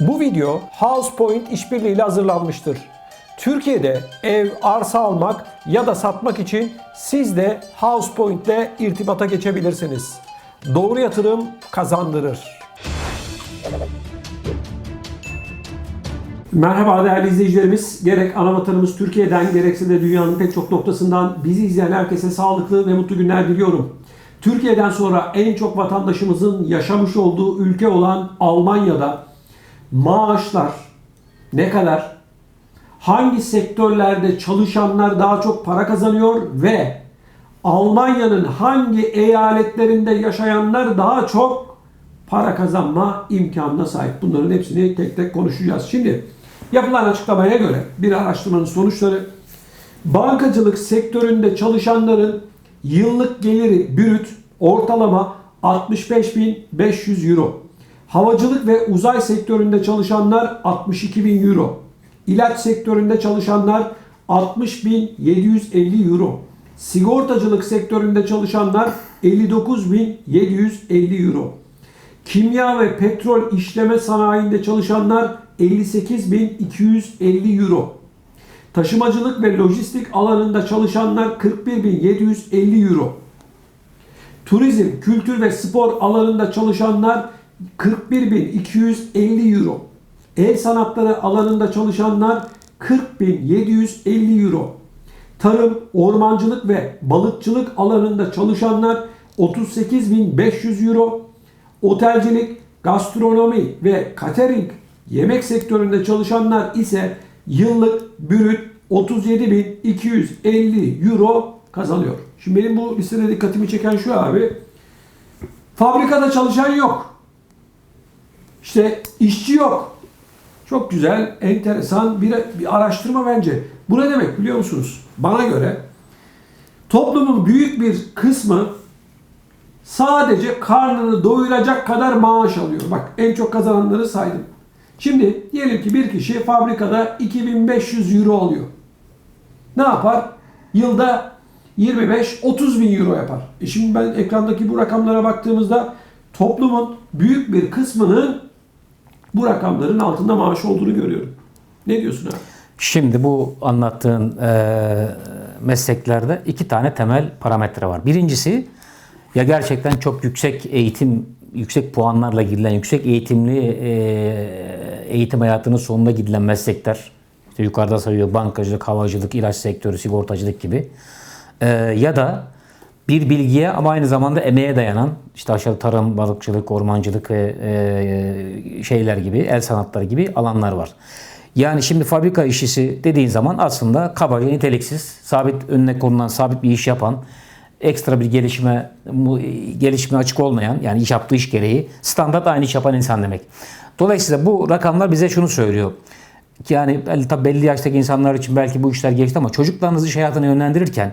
Bu video HousePoint işbirliğiyle hazırlanmıştır. Türkiye'de ev, arsa almak ya da satmak için siz de HousePoint ile irtibata geçebilirsiniz. Doğru yatırım kazandırır. Merhaba değerli izleyicilerimiz. Gerek ana vatanımız Türkiye'den gerekse de dünyanın pek çok noktasından bizi izleyen herkese sağlıklı ve mutlu günler diliyorum. Türkiye'den sonra en çok vatandaşımızın yaşamış olduğu ülke olan Almanya'da maaşlar ne kadar, hangi sektörlerde çalışanlar daha çok para kazanıyor ve Almanya'nın hangi eyaletlerinde yaşayanlar daha çok para kazanma imkanına sahip. Bunların hepsini tek tek konuşacağız. Şimdi yapılan açıklamaya göre bir araştırmanın sonuçları bankacılık sektöründe çalışanların yıllık geliri brüt ortalama 65.500 euro. Havacılık ve uzay sektöründe çalışanlar 62.000 euro. İlaç sektöründe çalışanlar 60.750 euro. Sigortacılık sektöründe çalışanlar 59.750 euro. Kimya ve petrol işleme sanayinde çalışanlar 58.250 euro. Taşımacılık ve lojistik alanında çalışanlar 41.750 euro. Turizm, kültür ve spor alanında çalışanlar 41.250 euro. El sanatları alanında çalışanlar 40.750 euro. Tarım, ormancılık ve balıkçılık alanında çalışanlar 38.500 euro. Otelcilik, gastronomi ve catering yemek sektöründe çalışanlar ise yıllık brüt 37.250 euro kazanıyor. Şimdi benim bu listede dikkatimi çeken şu abi. Fabrikada çalışan yok. İşte işçi yok. Çok güzel, enteresan bir, bir araştırma bence. Bu ne demek biliyor musunuz? Bana göre toplumun büyük bir kısmı sadece karnını doyuracak kadar maaş alıyor. Bak en çok kazananları saydım. Şimdi diyelim ki bir kişi fabrikada 2500 euro alıyor. Ne yapar? Yılda 25-30 bin euro yapar. E şimdi ben ekrandaki bu rakamlara baktığımızda toplumun büyük bir kısmının bu rakamların altında maaş olduğunu görüyorum. Ne diyorsun abi? Şimdi bu anlattığın e, mesleklerde iki tane temel parametre var. Birincisi ya gerçekten çok yüksek eğitim, yüksek puanlarla gidilen, yüksek eğitimli e, eğitim hayatının sonunda gidilen meslekler. İşte yukarıda sayıyor bankacılık, havacılık, ilaç sektörü, sigortacılık gibi. E, ya da bir bilgiye ama aynı zamanda emeğe dayanan işte aşağı tarım, balıkçılık, ormancılık ve e, şeyler gibi, el sanatları gibi alanlar var. Yani şimdi fabrika işçisi dediğin zaman aslında kabaca niteliksiz, sabit önüne konulan sabit bir iş yapan, ekstra bir gelişme gelişme açık olmayan yani iş yaptığı iş gereği standart aynı iş yapan insan demek. Dolayısıyla bu rakamlar bize şunu söylüyor. Yani tabii belli yaştaki insanlar için belki bu işler geçti ama çocuklarınızı iş hayatına yönlendirirken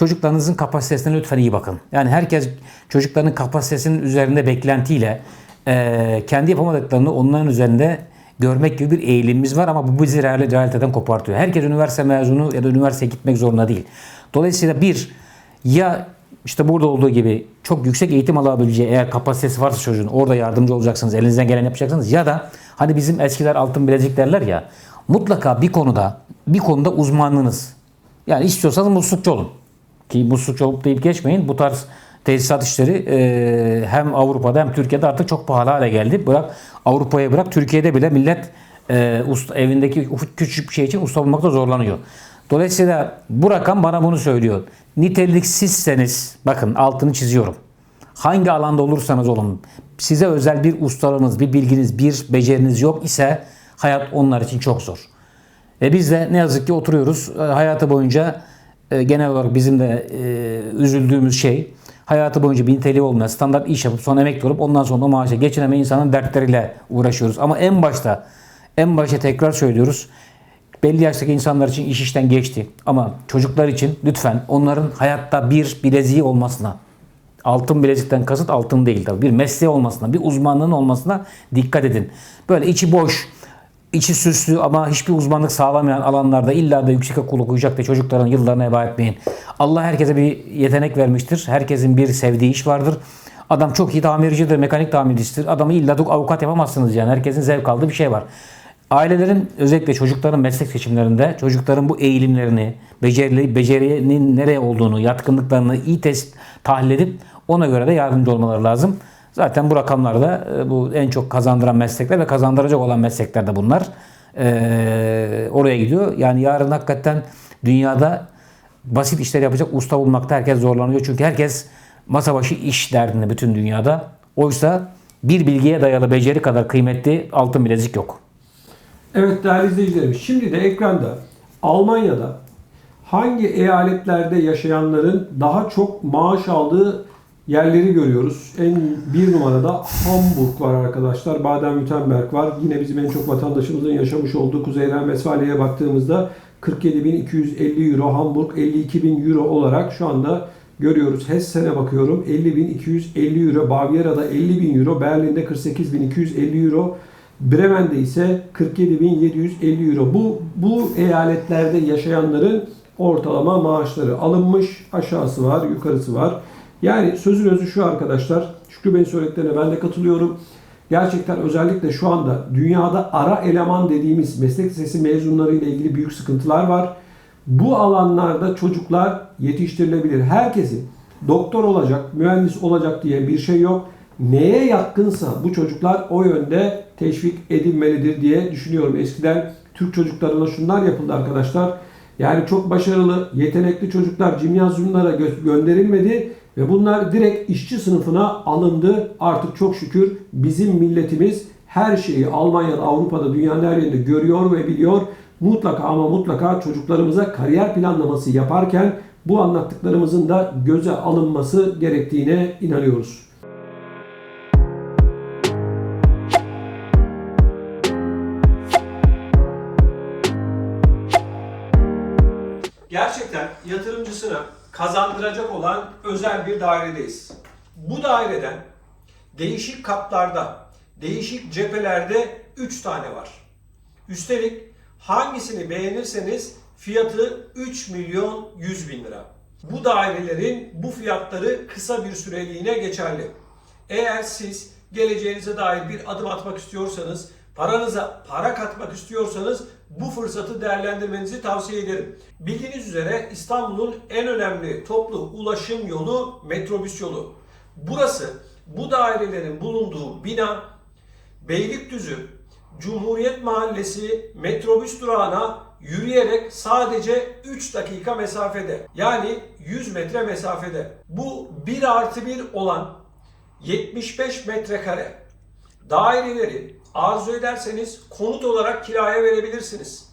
çocuklarınızın kapasitesine lütfen iyi bakın. Yani herkes çocuklarının kapasitesinin üzerinde beklentiyle eee, kendi yapamadıklarını onların üzerinde görmek gibi bir eğilimimiz var ama bu bizi real- realiteden kopartıyor. Herkes üniversite mezunu ya da üniversiteye gitmek zorunda değil. Dolayısıyla bir ya işte burada olduğu gibi çok yüksek eğitim alabileceği eğer kapasitesi varsa çocuğun orada yardımcı olacaksınız, elinizden gelen yapacaksınız ya da hani bizim eskiler altın bilezik derler ya mutlaka bir konuda bir konuda uzmanlığınız yani istiyorsanız muslukçu olun. Ki muslukçu olup deyip geçmeyin. Bu tarz tesisat işleri e, hem Avrupa'da hem Türkiye'de artık çok pahalı hale geldi. Bırak Avrupa'ya bırak Türkiye'de bile millet e, usta, evindeki ufak küçük bir şey için usta bulmakta zorlanıyor. Dolayısıyla bu rakam bana bunu söylüyor. Niteliksizseniz bakın altını çiziyorum. Hangi alanda olursanız olun size özel bir ustalığınız, bir bilginiz, bir beceriniz yok ise hayat onlar için çok zor. Ve biz de ne yazık ki oturuyoruz e, hayatı boyunca e, genel olarak bizim de e, üzüldüğümüz şey hayatı boyunca bir niteliği olmayan standart iş yapıp sonra emekli olup ondan sonra o maaşa geçinemeyen insanın dertleriyle uğraşıyoruz. Ama en başta en başta tekrar söylüyoruz. Belli yaştaki insanlar için iş işten geçti. Ama çocuklar için lütfen onların hayatta bir bileziği olmasına altın bilezikten kasıt altın değil tabii. Bir mesleği olmasına, bir uzmanlığın olmasına dikkat edin. Böyle içi boş, içi süslü ama hiçbir uzmanlık sağlamayan alanlarda illa da yüksek okul okuyacak da çocukların yıllarına heba etmeyin. Allah herkese bir yetenek vermiştir. Herkesin bir sevdiği iş vardır. Adam çok iyi tamircidir, mekanik tamircisidir. Adamı illa da avukat yapamazsınız yani. Herkesin zevk aldığı bir şey var. Ailelerin özellikle çocukların meslek seçimlerinde çocukların bu eğilimlerini, beceri, becerinin nereye olduğunu, yatkınlıklarını iyi test tahlil edip ona göre de yardımcı olmaları lazım. Zaten bu rakamlarda e, bu en çok kazandıran meslekler ve kazandıracak olan meslekler de bunlar. Ee, oraya gidiyor. Yani yarın hakikaten dünyada basit işler yapacak usta bulmakta herkes zorlanıyor. Çünkü herkes masa başı iş derdinde bütün dünyada. Oysa bir bilgiye dayalı beceri kadar kıymetli altın bilezik yok. Evet değerli izleyicilerimiz şimdi de ekranda Almanya'da hangi eyaletlerde yaşayanların daha çok maaş aldığı yerleri görüyoruz. En bir numarada Hamburg var arkadaşlar. Baden-Württemberg var. Yine bizim en çok vatandaşımızın yaşamış olduğu Kuzey Ren-Vesfalya'ya baktığımızda 47.250 euro Hamburg 52.000 euro olarak şu anda görüyoruz. Hessen'e bakıyorum 50.250 euro. Bavyera'da 50.000 euro. Berlin'de 48.250 euro. Bremen'de ise 47.750 euro. Bu, bu eyaletlerde yaşayanların ortalama maaşları alınmış. Aşağısı var, yukarısı var. Yani sözün özü şu arkadaşlar. Şükrü Bey'in söylediklerine ben de katılıyorum. Gerçekten özellikle şu anda dünyada ara eleman dediğimiz meslek lisesi mezunları ile ilgili büyük sıkıntılar var. Bu alanlarda çocuklar yetiştirilebilir. Herkesin doktor olacak, mühendis olacak diye bir şey yok. Neye yatkınsa bu çocuklar o yönde teşvik edilmelidir diye düşünüyorum. Eskiden Türk çocuklarına şunlar yapıldı arkadaşlar. Yani çok başarılı, yetenekli çocuklar cimnazyumlara gö- gönderilmedi ve bunlar direkt işçi sınıfına alındı. Artık çok şükür bizim milletimiz her şeyi Almanya'da, Avrupa'da, dünyanın her yerinde görüyor ve biliyor. Mutlaka ama mutlaka çocuklarımıza kariyer planlaması yaparken bu anlattıklarımızın da göze alınması gerektiğine inanıyoruz. Kazandıracak olan özel bir dairedeyiz. Bu daireden değişik katlarda, değişik cephelerde 3 tane var. Üstelik hangisini beğenirseniz fiyatı 3 milyon 100 bin lira. Bu dairelerin bu fiyatları kısa bir süreliğine geçerli. Eğer siz geleceğinize dair bir adım atmak istiyorsanız, paranıza para katmak istiyorsanız bu fırsatı değerlendirmenizi tavsiye ederim. Bildiğiniz üzere İstanbul'un en önemli toplu ulaşım yolu metrobüs yolu. Burası bu dairelerin bulunduğu bina Beylikdüzü Cumhuriyet Mahallesi metrobüs durağına yürüyerek sadece 3 dakika mesafede. Yani 100 metre mesafede. Bu 1 artı 1 olan 75 metrekare daireleri arzu ederseniz konut olarak kiraya verebilirsiniz.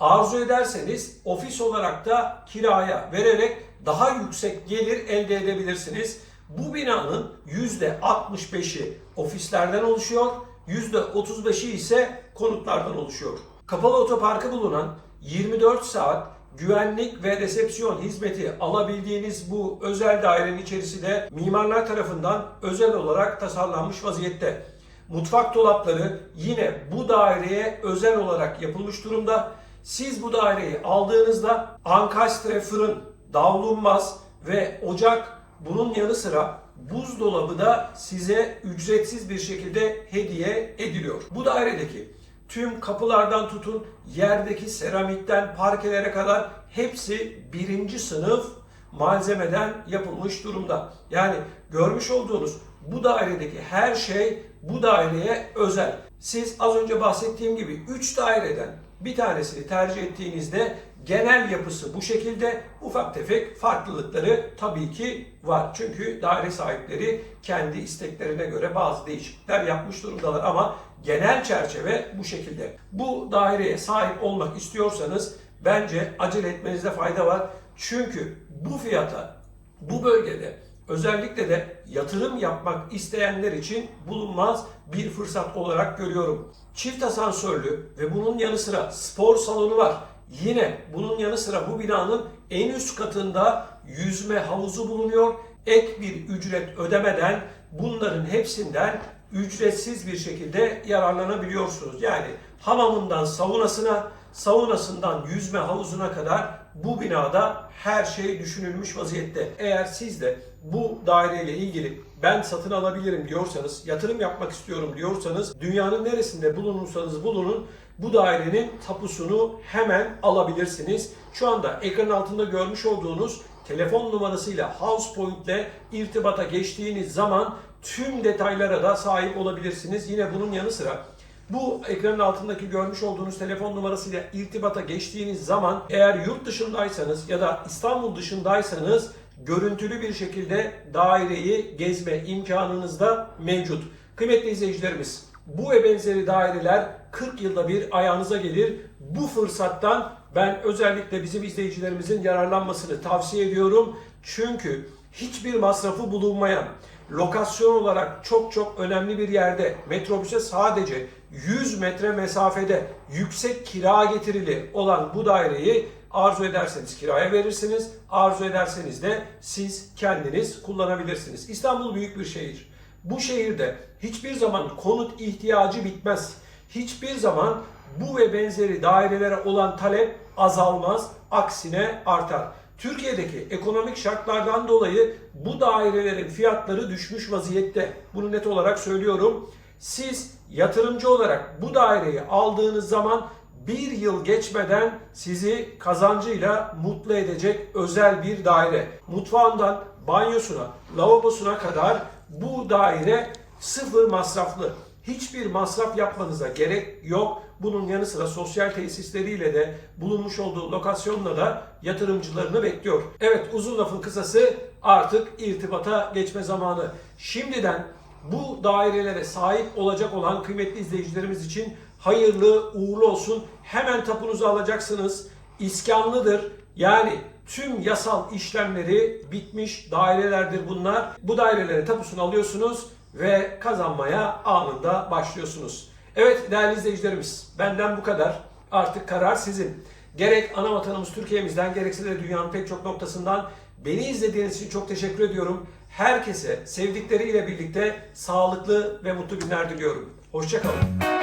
Arzu ederseniz ofis olarak da kiraya vererek daha yüksek gelir elde edebilirsiniz. Bu binanın %65'i ofislerden oluşuyor, %35'i ise konutlardan oluşuyor. Kapalı otoparkı bulunan 24 saat güvenlik ve resepsiyon hizmeti alabildiğiniz bu özel dairenin içerisi de mimarlar tarafından özel olarak tasarlanmış vaziyette. Mutfak dolapları yine bu daireye özel olarak yapılmış durumda. Siz bu daireyi aldığınızda ankastre fırın, davlumbaz ve ocak bunun yanı sıra buzdolabı da size ücretsiz bir şekilde hediye ediliyor. Bu dairedeki tüm kapılardan tutun yerdeki seramikten parkelere kadar hepsi birinci sınıf malzemeden yapılmış durumda. Yani görmüş olduğunuz bu dairedeki her şey bu daireye özel. Siz az önce bahsettiğim gibi 3 daireden bir tanesini tercih ettiğinizde genel yapısı bu şekilde ufak tefek farklılıkları tabii ki var. Çünkü daire sahipleri kendi isteklerine göre bazı değişiklikler yapmış durumdalar ama genel çerçeve bu şekilde. Bu daireye sahip olmak istiyorsanız bence acele etmenizde fayda var. Çünkü bu fiyata bu bölgede özellikle de yatırım yapmak isteyenler için bulunmaz bir fırsat olarak görüyorum. Çift asansörlü ve bunun yanı sıra spor salonu var. Yine bunun yanı sıra bu binanın en üst katında yüzme havuzu bulunuyor. Ek bir ücret ödemeden bunların hepsinden ücretsiz bir şekilde yararlanabiliyorsunuz. Yani hamamından saunasına, saunasından yüzme havuzuna kadar bu binada her şey düşünülmüş vaziyette. Eğer siz de bu daireyle ilgili ben satın alabilirim diyorsanız, yatırım yapmak istiyorum diyorsanız dünyanın neresinde bulunursanız bulunun bu dairenin tapusunu hemen alabilirsiniz. Şu anda ekranın altında görmüş olduğunuz telefon numarasıyla HousePoint ile irtibata geçtiğiniz zaman tüm detaylara da sahip olabilirsiniz. Yine bunun yanı sıra bu ekranın altındaki görmüş olduğunuz telefon numarasıyla irtibata geçtiğiniz zaman eğer yurt dışındaysanız ya da İstanbul dışındaysanız görüntülü bir şekilde daireyi gezme imkanınız da mevcut. Kıymetli izleyicilerimiz bu ve benzeri daireler 40 yılda bir ayağınıza gelir. Bu fırsattan ben özellikle bizim izleyicilerimizin yararlanmasını tavsiye ediyorum. Çünkü hiçbir masrafı bulunmayan, lokasyon olarak çok çok önemli bir yerde, metrobüse sadece 100 metre mesafede yüksek kira getirili olan bu daireyi arzu ederseniz kiraya verirsiniz, arzu ederseniz de siz kendiniz kullanabilirsiniz. İstanbul büyük bir şehir. Bu şehirde hiçbir zaman konut ihtiyacı bitmez. Hiçbir zaman bu ve benzeri dairelere olan talep azalmaz, aksine artar. Türkiye'deki ekonomik şartlardan dolayı bu dairelerin fiyatları düşmüş vaziyette. Bunu net olarak söylüyorum. Siz yatırımcı olarak bu daireyi aldığınız zaman bir yıl geçmeden sizi kazancıyla mutlu edecek özel bir daire. Mutfağından banyosuna, lavabosuna kadar bu daire sıfır masraflı. Hiçbir masraf yapmanıza gerek yok. Bunun yanı sıra sosyal tesisleriyle de bulunmuş olduğu lokasyonla da yatırımcılarını bekliyor. Evet uzun lafın kısası artık irtibata geçme zamanı. Şimdiden bu dairelere sahip olacak olan kıymetli izleyicilerimiz için hayırlı uğurlu olsun. Hemen tapunuzu alacaksınız. İskanlıdır. Yani tüm yasal işlemleri bitmiş dairelerdir bunlar. Bu dairelere tapusunu alıyorsunuz ve kazanmaya anında başlıyorsunuz. Evet değerli izleyicilerimiz benden bu kadar. Artık karar sizin. Gerek ana vatanımız Türkiye'mizden gerekse de dünyanın pek çok noktasından beni izlediğiniz için çok teşekkür ediyorum. Herkese sevdikleriyle birlikte sağlıklı ve mutlu günler diliyorum. Hoşçakalın.